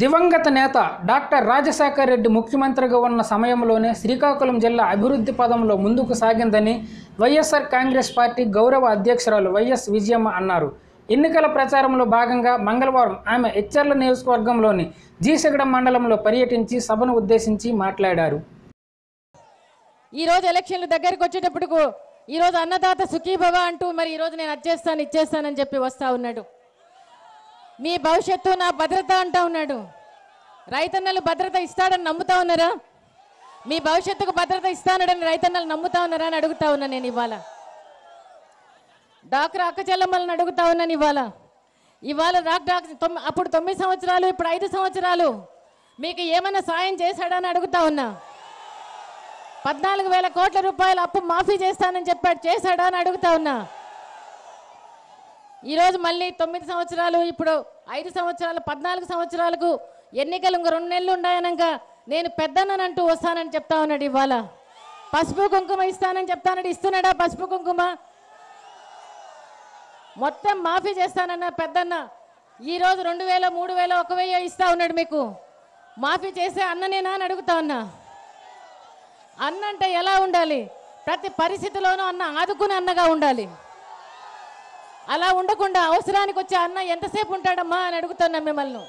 దివంగత నేత డాక్టర్ రాజశేఖర్ రెడ్డి ముఖ్యమంత్రిగా ఉన్న సమయంలోనే శ్రీకాకుళం జిల్లా అభివృద్ధి పదంలో ముందుకు సాగిందని వైఎస్ఆర్ కాంగ్రెస్ పార్టీ గౌరవ అధ్యక్షురాలు వైఎస్ విజయమ్మ అన్నారు. ఎన్నికల ప్రచారంలో భాగంగా మంగళవారం ఆమె హెచ్చర్ల నియోజకవర్గంలోని జీసగడ మండలంలో పర్యటించి సభను ఉద్దేశించి మాట్లాడారు. ఈరోజు ఎలక్షన్లు దగ్గరికి వచ్చేటప్పుడు ఈ రోజు అన్నదాత సుఖీభవ అంటూ మరి ఈ రోజు నేను అచ్చేస్తాను ఇచ్చేస్తానని చెప్పి వస్తా ఉన్నాడు. మీ భవిష్యత్తు నా భద్రత అంటా ఉన్నాడు. రైతన్నలు భద్రత ఇస్తాడని నమ్ముతా ఉన్నారా? మీ భవిష్యత్తుకు భద్రత ఇస్తానని రైతన్నలు నమ్ముతా ఉన్నారా అని అడుగుతా ఉన్నా నేను ఇవాళ. డాక్టర్ అక్కచెల్లమ్మలను అడుగుతా ఉన్నాను ఇవాళ. ఇవాళ రాక్ అప్పుడు తొమ్మిది సంవత్సరాలు ఇప్పుడు ఐదు సంవత్సరాలు. మీకు ఏమైనా సాయం చేశాడా అని అడుగుతా ఉన్నా. పద్నాలుగు వేల కోట్ల రూపాయలు అప్పు మాఫీ చేస్తానని చెప్పాడు చేశాడా అని అడుగుతా ఉన్నా. ఈరోజు మళ్ళీ తొమ్మిది సంవత్సరాలు ఇప్పుడు ఐదు సంవత్సరాలు పద్నాలుగు సంవత్సరాలకు ఎన్నికలు ఇంక రెండు నెలలు ఉన్నాయనక నేను పెద్దనంటూ వస్తానని చెప్తా ఉన్నాడు ఇవాళ. పసుపు కుంకుమ ఇస్తానని చెప్తానడు ఇస్తున్నాడా పసుపు కుంకుమ? మొత్తం మాఫీ చేస్తానన్న పెద్దన్న. ఈరోజు రెండు వేల మూడు వేల ఒక వెయ్యి ఇస్తా ఉన్నాడు మీకు. మాఫీ చేసే అన్ననేనా అని అడుగుతా ఉన్నా. అన్న అంటే ఎలా ఉండాలి? ప్రతి పరిస్థితిలోనూ అన్న ఆదుకునే అన్నగా ఉండాలి. అలా ఉండకుండా అవసరానికి వచ్చే అన్న ఎంతసేపు ఉంటాడమ్మా అని అడుగుతున్నా మిమ్మల్ని.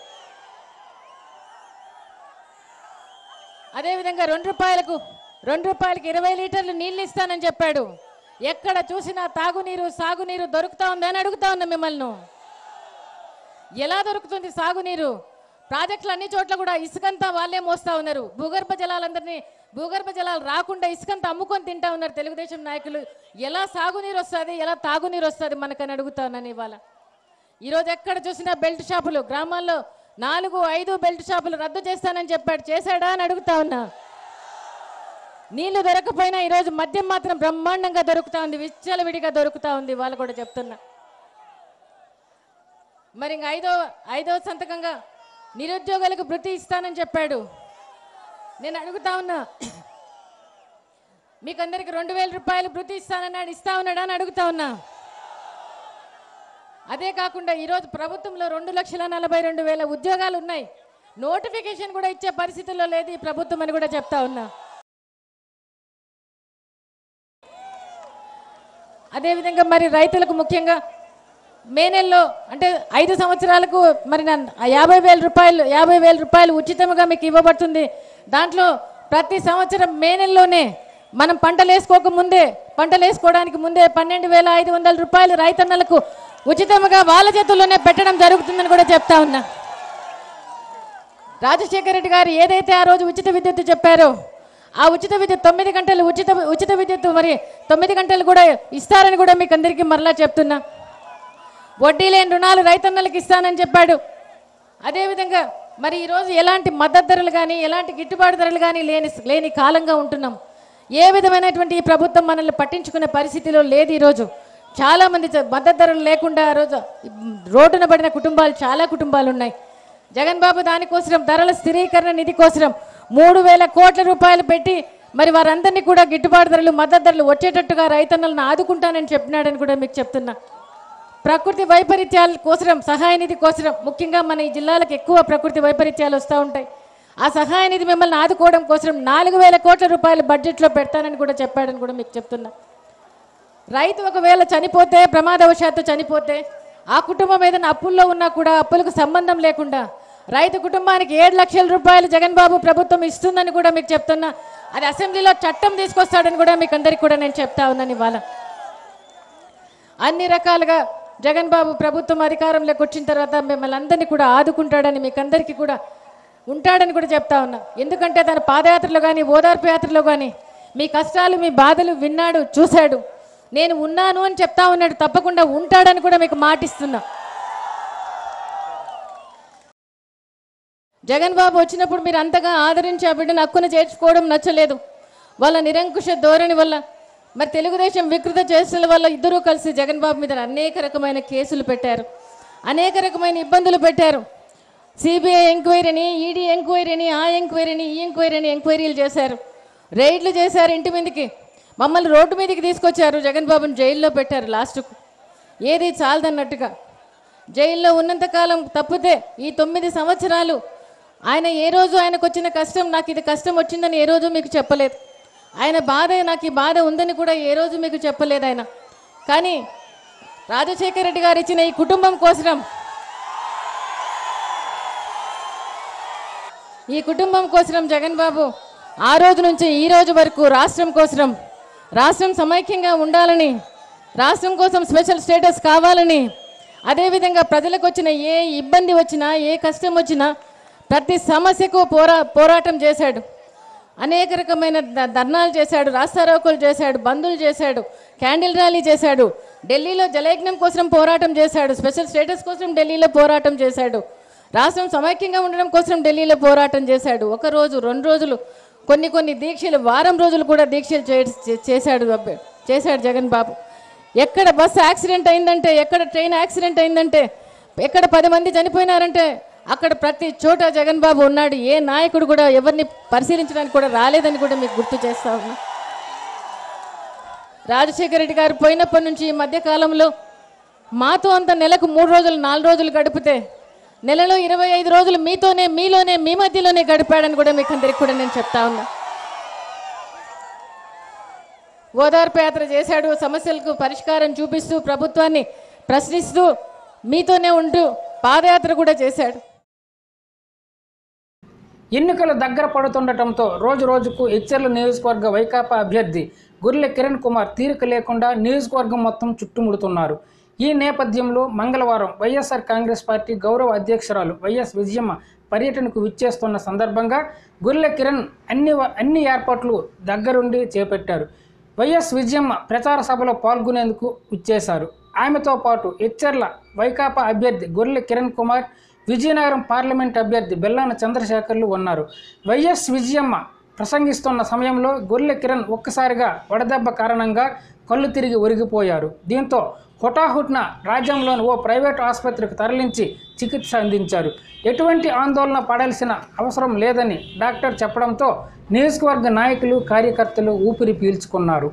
అదేవిధంగా రెండు రూపాయలకు రెండు రూపాయలకి ఇరవై లీటర్లు నీళ్ళు ఇస్తానని చెప్పాడు. ఎక్కడ చూసినా తాగునీరు సాగునీరు దొరుకుతా ఉందా అని అడుగుతా ఉన్నా మిమ్మల్ని. ఎలా దొరుకుతుంది సాగునీరు? ప్రాజెక్టులు అన్ని చోట్ల కూడా ఇసుకంతా వాళ్ళే మోస్తా ఉన్నారు. భూగర్భ జలాలందరినీ భూగర్భ జలాలు రాకుండా ఇసుకంతా అమ్ముకొని తింటా ఉన్నారు తెలుగుదేశం నాయకులు. ఎలా సాగునీరు వస్తుంది ఎలా తాగునీరు వస్తుంది మనకని అడుగుతా ఉన్నాను ఇవాళ. ఈరోజు ఎక్కడ చూసినా బెల్ట్ షాపులు గ్రామాల్లో నాలుగు ఐదు బెల్ట్ షాపులు రద్దు చేస్తానని చెప్పాడు. చేశాడా అని అడుగుతా ఉన్నా. నీళ్ళు దొరకపోయినా ఈరోజు మద్యం మాత్రం బ్రహ్మాండంగా దొరుకుతా ఉంది విచ్చలవిడిగా దొరుకుతా ఉంది వాళ్ళు కూడా చెప్తున్నా. మరి ఇంక ఐదో ఐదో సంతకంగా నిరుద్యోగులకు వృత్తి ఇస్తానని చెప్పాడు. నేను అడుగుతా ఉన్నా. మీకు అందరికి రెండు వేల రూపాయలు వృత్తి ఇస్తానన్నాడు ఇస్తా ఉన్నాడా అని అడుగుతా ఉన్నా. అదే కాకుండా ఈరోజు ప్రభుత్వంలో రెండు లక్షల నలభై రెండు వేల ఉద్యోగాలు ఉన్నాయి. నోటిఫికేషన్ కూడా ఇచ్చే పరిస్థితుల్లో లేదు ఈ ప్రభుత్వం అని కూడా చెప్తా ఉన్నా. అదేవిధంగా మరి రైతులకు ముఖ్యంగా మే నెలలో అంటే ఐదు సంవత్సరాలకు మరి నా యాభై వేల రూపాయలు యాభై వేల రూపాయలు ఉచితంగా మీకు ఇవ్వబడుతుంది. దాంట్లో ప్రతి సంవత్సరం మే నెలలోనే మనం పంటలు వేసుకోక ముందే పంటలు వేసుకోవడానికి ముందే పన్నెండు వేల ఐదు వందల రూపాయలు రైతన్నలకు ఉచితంగా వాళ్ళ చేతుల్లోనే పెట్టడం జరుగుతుందని కూడా చెప్తా ఉన్నా. రాజశేఖర రెడ్డి గారు ఏదైతే ఆ రోజు ఉచిత విద్యుత్ చెప్పారో ఆ ఉచిత విద్యుత్ తొమ్మిది గంటలు ఉచిత ఉచిత విద్యుత్ మరి తొమ్మిది గంటలు కూడా ఇస్తారని కూడా మీకు అందరికీ మరలా చెప్తున్నా. వడ్డీ లేని రుణాలు రైతన్నలకు ఇస్తానని చెప్పాడు. అదేవిధంగా మరి ఈరోజు ఎలాంటి మద్దతు ధరలు కానీ ఎలాంటి గిట్టుబాటు ధరలు కానీ లేని లేని కాలంగా ఉంటున్నాం. ఏ విధమైనటువంటి ఈ ప్రభుత్వం మనల్ని పట్టించుకునే పరిస్థితిలో లేదు ఈరోజు చాలామంది మద్దతు ధరలు లేకుండా ఆ రోజు రోడ్డున పడిన కుటుంబాలు చాలా కుటుంబాలు ఉన్నాయి. జగన్ బాబు దానికోసం ధరల స్థిరీకరణ నిధి కోసం మూడు వేల కోట్ల రూపాయలు పెట్టి మరి వారందరినీ కూడా గిట్టుబాటు ధరలు మద్దతు ధరలు వచ్చేటట్టుగా రైతన్నలను ఆదుకుంటానని చెప్పినాడని కూడా మీకు చెప్తున్నా. ప్రకృతి వైపరీత్యాల కోసం సహాయ నిధి కోసం ముఖ్యంగా మన ఈ జిల్లాలకు ఎక్కువ ప్రకృతి వైపరీత్యాలు వస్తూ ఉంటాయి. ఆ సహాయ నిధి మిమ్మల్ని ఆదుకోవడం కోసం నాలుగు వేల కోట్ల రూపాయలు బడ్జెట్లో పెడతానని కూడా చెప్పాడని కూడా మీకు చెప్తున్నా. రైతు ఒకవేళ చనిపోతే ప్రమాదవశాత్తు చనిపోతే ఆ కుటుంబం ఏదైనా అప్పుల్లో ఉన్నా కూడా అప్పులకు సంబంధం లేకుండా రైతు కుటుంబానికి ఏడు లక్షల రూపాయలు జగన్ బాబు ప్రభుత్వం ఇస్తుందని కూడా మీకు చెప్తున్నా. అది అసెంబ్లీలో చట్టం తీసుకొస్తాడని కూడా మీకు అందరికీ కూడా నేను చెప్తా ఉన్నాను ఇవాళ. అన్ని రకాలుగా జగన్ బాబు ప్రభుత్వం అధికారంలోకి వచ్చిన తర్వాత మిమ్మల్ని అందరినీ కూడా ఆదుకుంటాడని మీకు అందరికీ కూడా ఉంటాడని కూడా చెప్తా ఉన్నా. ఎందుకంటే తన పాదయాత్రలో కానీ ఓదార్పు యాత్రలో కానీ మీ కష్టాలు మీ బాధలు విన్నాడు చూశాడు. నేను ఉన్నాను అని చెప్తా ఉన్నాడు తప్పకుండా ఉంటాడని కూడా మీకు మాటిస్తున్నా. జగన్ బాబు వచ్చినప్పుడు మీరు అంతగా ఆదరించి ఆ బిడ్డను హక్కును చేర్చుకోవడం నచ్చలేదు. వాళ్ళ నిరంకుశ ధోరణి వల్ల మరి తెలుగుదేశం వికృత చేసిన వల్ల ఇద్దరూ కలిసి జగన్ బాబు మీద అనేక రకమైన కేసులు పెట్టారు. అనేక రకమైన ఇబ్బందులు పెట్టారు. సిబిఐ ఎంక్వైరీని ఈడీ ఎంక్వైరీని ఆ ఎంక్వైరీని ఈ ఎంక్వైరీని ఎంక్వైరీలు చేశారు. రైడ్లు చేశారు ఇంటి మీదకి. మమ్మల్ని రోడ్డు మీదకి తీసుకొచ్చారు. జగన్ బాబుని జైల్లో పెట్టారు లాస్ట్కు. ఏది చాలదన్నట్టుగా. జైల్లో ఉన్నంతకాలం తప్పితే ఈ తొమ్మిది సంవత్సరాలు ఆయన ఏ రోజు ఆయనకు వచ్చిన కష్టం నాకు ఇది కష్టం వచ్చిందని ఏ రోజు మీకు చెప్పలేదు. ఆయన బాధ నాకు ఈ బాధ ఉందని కూడా ఏ రోజు మీకు చెప్పలేదు ఆయన. కానీ రాజశేఖర రెడ్డి గారు ఇచ్చిన ఈ కుటుంబం కోసం ఈ కుటుంబం కోసం జగన్ బాబు. ఆ రోజు నుంచి ఈ రోజు వరకు రాష్ట్రం కోసం రాష్ట్రం సమైక్యంగా ఉండాలని రాష్ట్రం కోసం స్పెషల్ స్టేటస్ కావాలని అదేవిధంగా ప్రజలకు వచ్చిన ఏ ఇబ్బంది వచ్చినా ఏ కష్టం వచ్చినా ప్రతి సమస్యకు పోరా పోరాటం చేశాడు. అనేక రకమైన ధర్నాలు చేశాడు రాస్తారోకులు చేశాడు బంధులు చేశాడు క్యాండిల్ ర్యాలీ చేశాడు ఢిల్లీలో జలయజ్ఞం కోసం పోరాటం చేశాడు స్పెషల్ స్టేటస్ కోసం ఢిల్లీలో పోరాటం చేశాడు రాష్ట్రం సమైక్యంగా ఉండడం కోసం ఢిల్లీలో పోరాటం చేశాడు ఒక రోజు రెండు రోజులు కొన్ని కొన్ని దీక్షలు వారం రోజులు కూడా దీక్షలు చే- చేశాడు చేశాడు జగన్ బాబు. ఎక్కడ బస్సు యాక్సిడెంట్ అయిందంటే ఎక్కడ ట్రైన్ యాక్సిడెంట్ అయిందంటే ఎక్కడ పది మంది చనిపోయినారంటే అక్కడ ప్రతి చోట జగన్ బాబు ఉన్నాడు. ఏ నాయకుడు కూడా ఎవరిని పరిశీలించడానికి కూడా రాలేదని కూడా మీకు గుర్తు చేస్తా ఉన్నా. రాజశేఖర రెడ్డి గారు పోయినప్పటి నుంచి ఈ మధ్యకాలంలో మాతో అంత నెలకు మూడు రోజులు నాలుగు రోజులు గడిపితే నెలలో ఇరవై ఐదు రోజులు మీతోనే మీలోనే మీ మధ్యలోనే గడిపాడని కూడా మీకు అందరికి కూడా నేను చెప్తా ఉన్నా. ఓదార్పు యాత్ర చేశాడు. సమస్యలకు పరిష్కారం చూపిస్తూ ప్రభుత్వాన్ని ప్రశ్నిస్తూ మీతోనే ఉంటూ పాదయాత్ర కూడా చేశాడు. ఎన్నికలు దగ్గర పడుతుండటంతో రోజు రోజుకు ఇచ్చర్ల నియోజకవర్గ వైకాపా అభ్యర్థి గుర్లె కిరణ్ కుమార్ తీరిక లేకుండా నియోజకవర్గం మొత్తం చుట్టుముడుతున్నారు. ఈ నేపథ్యంలో మంగళవారం వైఎస్ఆర్ కాంగ్రెస్ పార్టీ గౌరవ అధ్యక్షురాలు వైఎస్ విజయమ్మ పర్యటనకు విచ్చేస్తున్న సందర్భంగా గుర్లె కిరణ్ అన్ని అన్ని ఏర్పాట్లు దగ్గరుండి చేపట్టారు. వైఎస్ విజయమ్మ ప్రచార సభలో పాల్గొనేందుకు విచ్చేశారు. ఆమెతో పాటు హెచ్చర్ల వైకాపా అభ్యర్థి గొర్రెల కిరణ్ కుమార్ విజయనగరం పార్లమెంట్ అభ్యర్థి బెల్లాన చంద్రశేఖర్లు ఉన్నారు. వైఎస్ విజయమ్మ ప్రసంగిస్తున్న సమయంలో గొర్రె కిరణ్ ఒక్కసారిగా వడదెబ్బ కారణంగా కళ్ళు తిరిగి ఒరిగిపోయారు. దీంతో హుటాహుట్న రాజ్యంలోని ఓ ప్రైవేట్ ఆసుపత్రికి తరలించి చికిత్స అందించారు. ఎటువంటి ఆందోళన పడాల్సిన అవసరం లేదని డాక్టర్ చెప్పడంతో నియోజకవర్గ నాయకులు కార్యకర్తలు ఊపిరి పీల్చుకున్నారు.